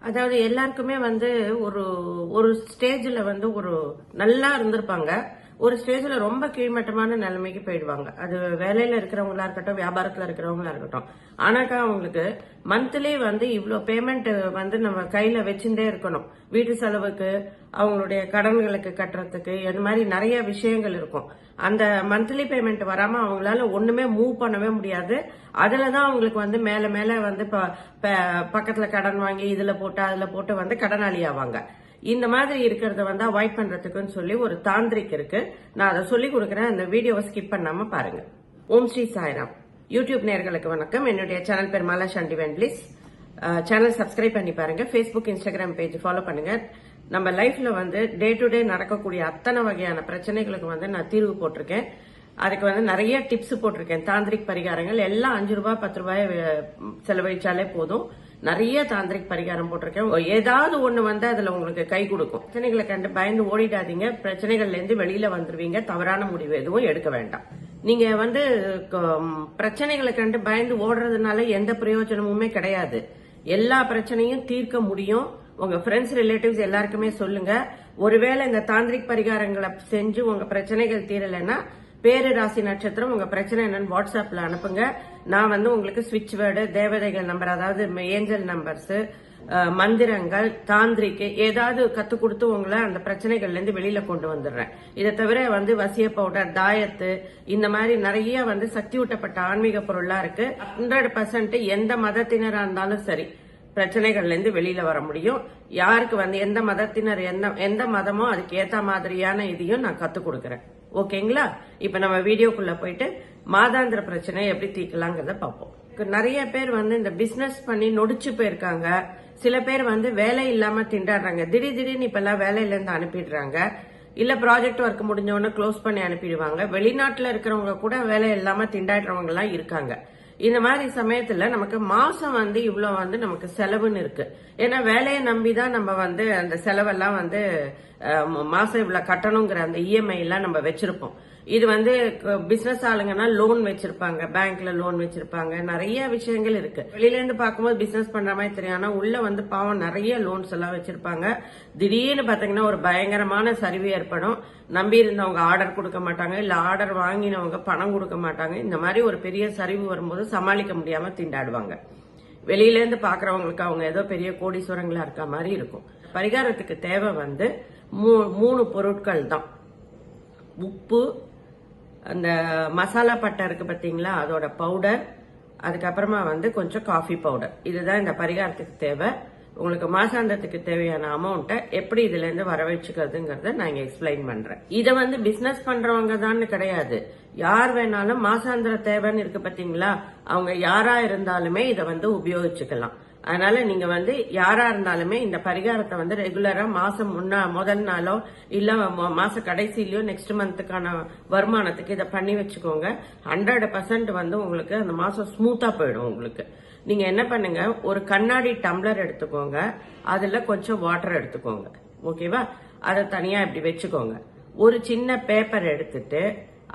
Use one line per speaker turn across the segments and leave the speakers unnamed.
அதாவது எல்லாருக்குமே வந்து ஒரு ஒரு ஸ்டேஜில் வந்து ஒரு நல்லா இருந்திருப்பாங்க. ஒரு ஸ்டேஜில் ரொம்ப கீழ்மட்டமான நிலைமைக்கு போயிடுவாங்க. அது வேலையில் இருக்கிறவங்களா இருக்கட்டும் வியாபாரத்தில் இருக்கிறவங்களா இருக்கட்டும். ஆனாக்கா அவங்களுக்கு மந்த்லி வந்து இவ்வளோ பேமெண்ட் வந்து நம்ம கையில வச்சுட்டே இருக்கணும். வீட்டு செலவுக்கு அவங்களுடைய கடன்களுக்கு கட்டுறதுக்கு இந்த மாதிரி நிறைய விஷயங்கள் இருக்கும். அந்த மந்த்லி பேமெண்ட் வராம அவங்களால ஒண்ணுமே மூவ் பண்ணவே முடியாது. அதுலதான் அவங்களுக்கு வந்து மேல மேல வந்து ப- பக்கத்துல கடன் வாங்கி இதுல போட்டு அதுல போட்டு வந்து கடனாளி ஆவாங்க. இந்த மாதிரி இருக்கிறத வந்து அவாய்ட் பண்றதுக்குன்னு சொல்லி ஒரு தாந்திரிக் இருக்கு. நான் அதை சொல்லி கொடுக்குறேன். அந்த வீடியோவை ஸ்கிப் பண்ணாம பாருங்க. ஓம் ஸ்ரீ சாய்ராம். யூடியூப் நேர்களுக்கு வணக்கம். என்னுடைய சேனல் பேர் மாலா சண்டி வெண்ட்லிஸ் சேனல் சப்ஸ்கிரைப் பண்ணி பாருங்க. ஃபேஸ்புக் இன்ஸ்டாகிராம் பேஜ் ஃபாலோ பண்ணுங்க. நம்ம லைஃப்ல வந்து டே டு டே நடக்கக்கூடிய அத்தனை வகையான பிரச்சனைகளுக்கு வந்து நான் தீர்வு போட்டிருக்கேன். அதுக்கு வந்து நிறைய டிப்ஸ் போட்டிருக்கேன். தாந்திரிக் பரிகாரங்கள் எல்லாம் அஞ்சு ரூபாய் பத்து ரூபாய் செலவழிச்சாலே போதும். நிறைய தாந்திரிக் பரிகாரம் போட்டிருக்கேன். ஏதாவது ஒண்ணு வந்து அதுல உங்களுக்கு கை கொடுக்கும். பிரச்சனைகளை கண்டு பயந்து ஓடிடாதீங்க. பிரச்சனைகள்ல இருந்து வெளியில வந்துருவீங்க. தவறான முடிவு எதுவும் எடுக்க வேண்டாம். நீங்க வந்து க- பிரச்சனைகளை கண்டு பயந்து ஓடுறதுனால எந்த பிரயோஜனமுமே கிடையாது. எல்லா பிரச்சனையும் தீர்க்க முடியும். உங்க ஃப்ரெண்ட்ஸ் ரிலேட்டிவ்ஸ் எல்லாருக்குமே சொல்லுங்க. ஒருவேளை இந்த தாந்திரிக் பரிகாரங்களை செஞ்சு உங்க பிரச்சனைகள் தீரலைன்னா பேரு ராசி நட்சத்திரம் உங்க பிரச்சனை என்னன்னு வாட்ஸ்அப்ல அனுப்புங்க. நான் வந்து உங்களுக்கு சுவிட்ச் வேர்டு தேவதைகள் நம்பர் அதாவது ஏஞ்சல் நம்பர்ஸ் மந்திரங்கள் தாந்திரிக்கு ஏதாவது கத்து கொடுத்து உங்களை அந்த பிரச்சனைகள்ல இருந்து வெளியில கொண்டு வந்துடுறேன். இதை தவிர வந்து வசிய பவுடர் தாயத்து இந்த மாதிரி நிறைய வந்து சக்தி ஊட்டப்பட்ட ஆன்மீக பொருளா இருக்கு. ஹண்ட்ரட் பர்சன்ட் எந்த மதத்தினரா இருந்தாலும் சரி பிரச்சனைகள்ல இருந்து வெளியில வர முடியும். யாருக்கு வந்து எந்த மதத்தினர் என்ன எந்த மதமோ அதுக்கு ஏத்த மாதிரியான இதையும் நான் கத்து கொடுக்கறேன். ஓகேங்களா? இப்ப நம்ம வீடியோக்குள்ள போயிட்டு மாதாந்திர பிரச்சனை எப்படி தீர்க்கலாங்கிறத பார்ப்போம். நிறைய பேர் வந்து இந்த பிசினஸ் பண்ணி நொடிச்சு போயிருக்காங்க. சில பேர் வந்து வேலை இல்லாம திண்டாடுறாங்க. திடீர் திடீர்னு இப்பெல்லாம் வேலையிலேருந்து வேலையில இருந்து அனுப்பிடுறாங்க. இல்ல ப்ராஜெக்ட் ஒர்க் முடிஞ்ச உடனே க்ளோஸ் பண்ணி அனுப்பிடுவாங்க. வெளிநாட்டுல இருக்கிறவங்க கூட வேலை இல்லாம திண்டாடுறவங்க எல்லாம் இருக்காங்க. இந்த மாதிரி சமயத்துல நமக்கு மாசம் வந்து இவ்வளவு வந்து நமக்கு செலவுன்னு இருக்கு. ஏன்னா வேலையை நம்பி தான் நம்ம வந்து அந்த செலவெல்லாம் வந்து மாசம் இவ்வளவு கட்டணுங்கிற அந்த இஎம்ஐ எல்லாம் நம்ம வச்சிருப்போம். இது வந்து பிசினஸ் ஆளுங்கன்னா லோன் வச்சிருப்பாங்க. பேங்க்ல லோன் வச்சிருப்பாங்க. நிறைய விஷயங்கள் இருக்கு. வெளியில இருந்து பார்க்கும்போது பிசினஸ் பண்ற மாதிரி தெரியும். ஆனா உள்ள வந்து பாவம் நிறைய லோன்ஸ் எல்லாம் வச்சிருப்பாங்க. திடீர்னு பாத்தீங்கன்னா ஒரு பயங்கரமான சரிவு ஏற்படும். நம்பி இருந்தவங்க ஆர்டர் கொடுக்க மாட்டாங்க. இல்ல ஆர்டர் வாங்கினவங்க பணம் கொடுக்க மாட்டாங்க. இந்த மாதிரி ஒரு பெரிய சரிவு வரும்போது சமாளிக்க முடியாம திண்டாடுவாங்க. வெளியில இருந்து பாக்குறவங்களுக்கு அவங்க ஏதோ பெரிய கோடீஸ்வரங்களா இருக்க மாதிரி இருக்கும். பரிகாரத்துக்கு தேவை வந்து மூ- மூணு பொருட்கள் தான். உப்பு அந்த மசாலா பட்டை இருக்கு பார்த்தீங்களா? அதோட பவுடர் அதுக்கப்புறமா வந்து கொஞ்சம் காஃபி பவுடர் இதுதான் இந்த பரிகாரத்துக்கு தேவை. உங்களுக்கு மாசாந்தத்துக்கு தேவையான அமௌண்ட்டை எப்படி இதுல இருந்து வரவழைச்சுக்கிறதுங்கிறத நான் இங்க எக்ஸ்பிளைன் பண்றேன். இதை வந்து பிசினஸ் பண்றவங்க தான் கிடையாது. யார் வேணாலும் மாசாந்திர தேவைன்னு இருக்கு பாத்தீங்களா அவங்க யாரா இருந்தாலுமே இதை வந்து உபயோகிச்சுக்கலாம். அதனால நீங்க வந்து யாரா இருந்தாலுமே இந்த பரிகாரத்தை வந்து ரெகுலரா மாசம் முன்னா முதல் நாளோ இல்ல மாச கடைசியிலயோ நெக்ஸ்ட் மந்த்துக்கான வருமானத்துக்கு இதை பண்ணி வச்சுக்கோங்க. ஹண்ட்ரட் பர்சன்ட் வந்து உங்களுக்கு அந்த மாசம் ஸ்மூத்தா போயிடும் உங்களுக்கு. நீங்க என்ன பண்ணுங்க ஒரு கண்ணாடி டம்ளர் எடுத்துக்கோங்க. அதுல கொஞ்சம் வாட்டர் எடுத்துக்கோங்க. ஓகேவா அதை தனியா இப்படி வச்சுக்கோங்க. ஒரு சின்ன பேப்பர் எடுத்துட்டு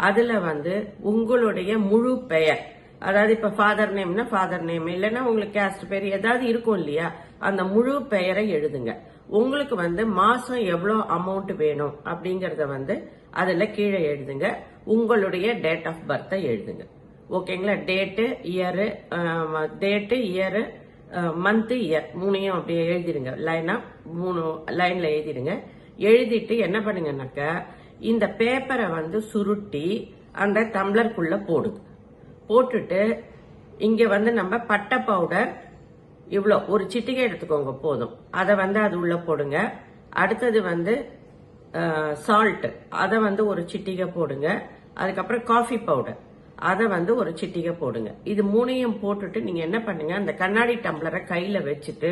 அதுல வந்து உங்களுடைய முழு பெயர் அதாவது இப்ப ஃபாதர் நேம்னா ஃபாதர் நேம் இல்லைன்னா உங்களுக்கு கேஸ்ட் பேர் ஏதாவது இருக்கும் இல்லையா அந்த முழு பெயரை எழுதுங்க. உங்களுக்கு வந்து மாசம் எவ்வளவு அமௌண்ட் வேணும் அப்படிங்கறத வந்து அதுல கீழே எழுதுங்க. உங்களுடைய டேட் ஆஃப் பர்த்தை எழுதுங்க. ஓகேங்களா date year date year month year மூணையும் அப்படியே எழுதிடுங்க லைனா மூணு லைன்ல எழுதிடுங்க எழுதிட்டு என்ன பண்ணுங்கன்னாக்க இந்த பேப்பரை வந்து சுருட்டி அந்த டம்ளருக்குள்ள போடுங்க போட்டுட்டு இங்கே வந்து நம்ம பட்டை பவுடர் இவ்வளோ ஒரு சிட்டிகை எடுத்துக்கோங்க போதும். அதை வந்து அது உள்ளே போடுங்க. அடுத்தது வந்து சால்ட்டு அதை வந்து ஒரு சிட்டிகை போடுங்க. அதுக்கப்புறம் காஃபி பவுடர் அதை வந்து ஒரு சிட்டிகை போடுங்க. இது மூணையும் போட்டுட்டு நீங்கள் என்ன பண்ணுங்க அந்த கண்ணாடி டம்ளரை கையில் வச்சுட்டு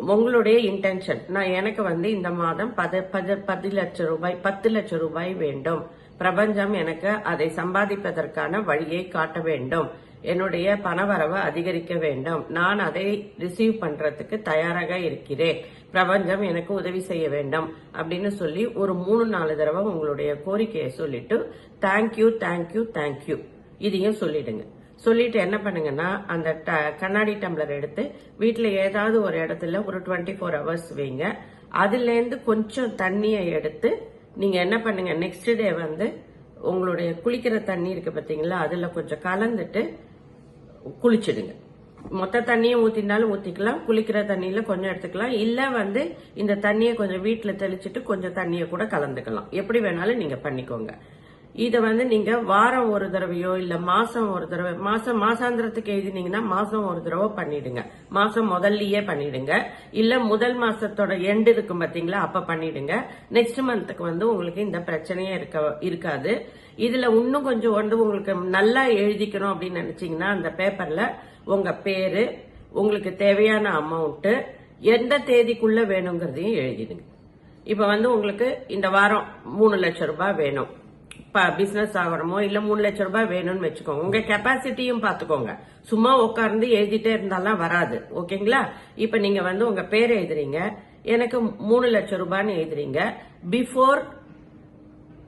உங்களுடைய இன்டென்ஷன் நான் எனக்கு வந்து இந்த மாதம் பது பது பத்து லட்சம் ரூபாய் பத்து லட்சம் ரூபாய் வேண்டும். பிரபஞ்சம் எனக்கு அதை சம்பாதிப்பதற்கான வழியை காட்ட வேண்டும். என்னுடைய பணவரவு அதிகரிக்க வேண்டும். நான் அதை ரிசீவ் பண்றதுக்கு தயாராக இருக்கிறேன். பிரபஞ்சம் எனக்கு உதவி செய்ய வேண்டும் அப்படின்னு சொல்லி ஒரு மூணு நாலு தடவை உங்களுடைய கோரிக்கையை சொல்லிட்டு தேங்க்யூ தேங்க்யூ தேங்க்யூ இதையும் சொல்லிடுங்க. சொல்லிட்டு என்ன பண்ணுங்கன்னா அந்த ட- கண்ணாடி டம்ளர் எடுத்து வீட்டில் ஏதாவது ஒரு இடத்துல ஒரு டுவெண்ட்டி ஃபோர் ஹவர்ஸ் வைங்க. அதுலேருந்து கொஞ்சம் தண்ணியை எடுத்து நீங்கள் என்ன பண்ணுங்க நெக்ஸ்ட் டே வந்து உங்களுடைய குளிக்கிற தண்ணி இருக்கு பார்த்தீங்களா அதில் கொஞ்சம் கலந்துட்டு குளிச்சிடுங்க. மொத்த தண்ணியை ஊத்தினாலும் ஊத்திக்கலாம் குளிக்கிற தண்ணியில கொஞ்சம் எடுத்துக்கலாம் இல்ல வந்து இந்த தண்ணியை கொஞ்சம் வீட்டுல தெளிச்சிட்டு கொஞ்சம் தண்ணியை கூட கலந்துக்கலாம். எப்படி வேணாலும் நீங்க பண்ணிக்கோங்க. இதை வந்து நீங்க வாரம் ஒரு தடவையோ இல்ல மாசம் ஒரு தடவை மாசம் மாசாந்திரத்துக்கு எழுதினீங்கன்னா மாசம் ஒரு தடவை பண்ணிடுங்க. மாசம் முதல்லயே பண்ணிடுங்க. இல்ல முதல் மாசத்தோட எண்டு இருக்கும் பாத்தீங்களா அப்ப பண்ணிடுங்க. நெக்ஸ்ட் மந்த்துக்கு வந்து உங்களுக்கு இந்த பிரச்சனையே இருக்க இருக்காது. இதுல இன்னும் கொஞ்சம் வந்து உங்களுக்கு நல்லா எழுதிக்கணும் அப்படின்னு நினைச்சீங்கன்னா அந்த பேப்பர்ல உங்க பேரு உங்களுக்கு தேவையான அமௌண்ட்டு எந்த தேதிக்குள்ள வேணுங்கிறதையும் எழுதிடுங்க. இப்ப வந்து உங்களுக்கு இந்த வாரம் மூணு லட்சம் ரூபாய் வேணும். பிசினஸ் ஆகிறோமோ இல்ல மூணு லட்சம் ரூபாய் வேணும்னு வச்சுக்கோங்க. உங்க கெப்பாசிட்டியும் பாத்துக்கோங்க. சும்மா உட்கார்ந்து எழுதிட்டே இருந்தாலாம் வராது. ஓகேங்களா? இப்ப நீங்க வந்து உங்க பேர் எழுதுறீங்க. எனக்கு மூணு லட்சம் ரூபாய்னு எழுதுறீங்க. Before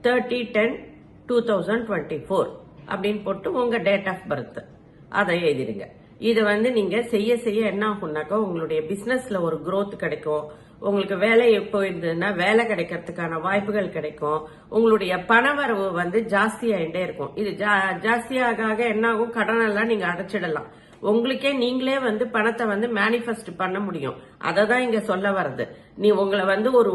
thirty ten two thousand twenty four அப்படின்னு போட்டு உங்க டேட் ஆஃப் பர்த் அதை எழுதிடுங்க இதை வந்து நீங்க செய்ய செய்ய என்ன ஆகும்னாக்கா உங்களுடைய பிசினஸ்ல ஒரு க்ரோத் கிடைக்கும். உங்களுக்கு வேலை எப்போ இருந்ததுன்னா வேலை கிடைக்கிறதுக்கான வாய்ப்புகள் கிடைக்கும். உங்களுடைய பணவரவு வந்து ஜாஸ்தியாயிட்டே இருக்கும். இது ஜா- ஜாஸ்தியாக ஆக என்ன ஆகும்? கடன் எல்லாம் நீங்க அடைச்சிடலாம். உங்களுக்கே நீங்களே வந்து பணத்தை வந்து மேனிஃபெஸ்ட் பண்ண முடியும். அதை தான் இங்க சொல்ல வர்றது. நீ உங்களை வந்து ஒரு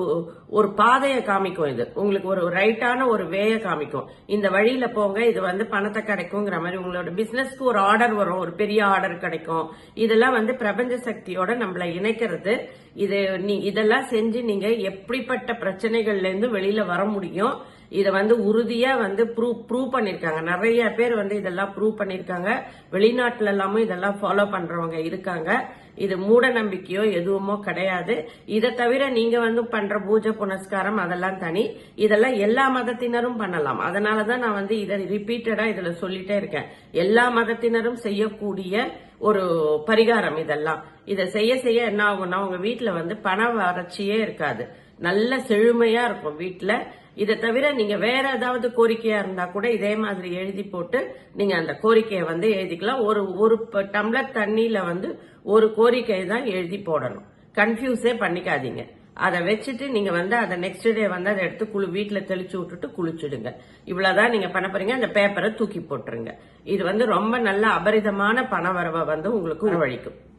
ஒரு பாதையை காமிக்கும் இது. உங்களுக்கு ஒரு ரைட்டான ஒரு வேயை காமிக்கும். இந்த வழியில போங்க இது வந்து பணத்தை கிடைக்குங்கிற மாதிரி உங்களோட பிசினஸ்க்கு ஒரு ஆர்டர் வரும். ஒரு பெரிய ஆர்டர் கிடைக்கும். இதெல்லாம் வந்து பிரபஞ்ச சக்தியோட நம்மளை இணைக்கிறது. இது நீ இதெல்லாம் செஞ்சு நீங்க எப்படிப்பட்ட பிரச்சனைகள்ல இருந்து வெளியில வர முடியும்? இதை வந்து உறுதியா வந்து ப்ரூவ் ப்ரூவ் பண்ணிருக்காங்க. நிறைய பேர் வந்து இதெல்லாம் ப்ரூவ் பண்ணிருக்காங்க. வெளிநாட்டுல எல்லாமும் இதெல்லாம் ஃபாலோ பண்றவங்க இருக்காங்க. இது மூட நம்பிக்கையோ எதுவுமோ கிடையாது. இதை தவிர நீங்க வந்து பண்ற பூஜை புனஸ்காரம் அதெல்லாம் தனி. இதெல்லாம் எல்லா மதத்தினரும் பண்ணலாம். அதனாலதான் நான் வந்து இதை ரிப்பீட்டடா இதுல சொல்லிட்டே இருக்கேன். எல்லா மதத்தினரும் செய்யக்கூடிய ஒரு பரிகாரம் இதெல்லாம். இதை செய்ய செய்ய என்ன ஆகும்னா உங்க வீட்டுல வந்து பண வறட்சியே இருக்காது. நல்ல செழுமையா இருக்கும் வீட்டுல இதை தவிர நீங்க வேற ஏதாவது கோரிக்கையா இருந்தா கூட இதே மாதிரி எழுதி போட்டு நீங்க அந்த கோரிக்கையை வந்து எழுதிக்கலாம். ஒரு ஒரு ப- டம்ளர் தண்ணியில வந்து ஒரு கோரிக்கை தான் எழுதி போடணும். கன்ஃபியூஸே பண்ணிக்காதீங்க. அதை வச்சுட்டு நீங்க வந்து அதை நெக்ஸ்ட் டே வந்து அதை எடுத்து குளி வீட்டுல தெளிச்சு விட்டுட்டு குளிச்சுடுங்க. இவ்வளவுதான் நீங்க பண்ண போறீங்க. அந்த பேப்பரை தூக்கி போட்டுருங்க. இது வந்து ரொம்ப நல்ல அபரிதமான பண வரவை வந்து உங்களுக்கு உருவழிக்கும்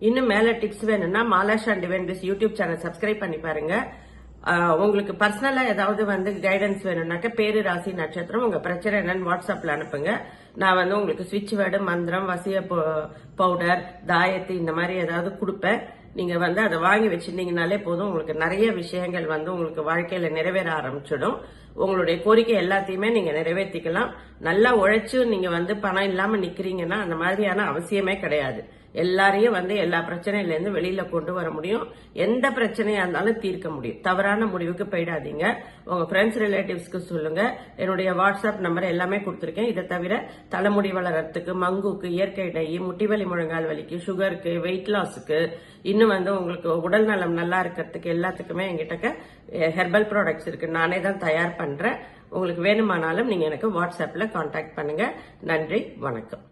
இன்னும் மேல டிப்ஸ் வேணும்னா மாலாஷ் and twenties YouTube channel subscribe பண்ணி பாருங்க. உங்களுக்கு பர்சனலா ஏதாவது வந்து கைடன்ஸ் வேணும்னாக்க பேரு ராசி நட்சத்திரம் உங்க பிரச்சனை என்னன்னு வாட்ஸ்அப்ல அனுப்புங்க. நான் வந்து உங்களுக்கு சுவிட்ச் வேர்டு மந்திரம் வசிய பவுடர் தாயத்து இந்த மாதிரி ஏதாவது கொடுப்பேன். நீங்க வந்து அதை வாங்கி வச்சிருந்தீங்கனாலே போதும். உங்களுக்கு நிறைய விஷயங்கள் வந்து உங்களுக்கு வாழ்க்கையில நிறைவேற ஆரம்பிச்சிடும். உங்களுடைய கோரிக்கை எல்லாத்தையுமே நீங்க நிறைவேற்றிக்கலாம் நல்லா உழைச்சு நீங்க வந்து பணம் இல்லாம நிக்கிறீங்கன்னா அந்த மாதிரியான அவசியமே கிடையாது. எல்லாரையும் வந்து எல்லா பிரச்சனையிலேருந்து வெளியில் வெளியில கொண்டு வர முடியும். எந்த பிரச்சனையா இருந்தாலும் தீர்க்க முடியும். தவறான முடிவுக்கு போயிடாதீங்க. உங்க ஃப்ரெண்ட்ஸ் ரிலேட்டிவ்ஸ்க்கு சொல்லுங்க. என்னுடைய வாட்ஸ்அப் நம்பர் எல்லாமே கொடுத்துருக்கேன். இதை தவிர தலைமுடி வளரத்துக்கு மங்குக்கு இயற்கை டை முட்டிவலி முழங்கால் வலிக்கு சுகருக்கு வெயிட் லாஸுக்கு இன்னும் வந்து உங்களுக்கு உடல் நலம் நல்லா இருக்கிறதுக்கு எல்லாத்துக்குமே என்கிட்ட ஹெர்பல் ப்ராடக்ட்ஸ் இருக்கு. நானே தான் தயார் பண்றேன். உங்களுக்கு வேணுமானாலும் நீங்க எனக்கு வாட்ஸ்அப்ல காண்டாக்ட் பண்ணுங்க. நன்றி வணக்கம்.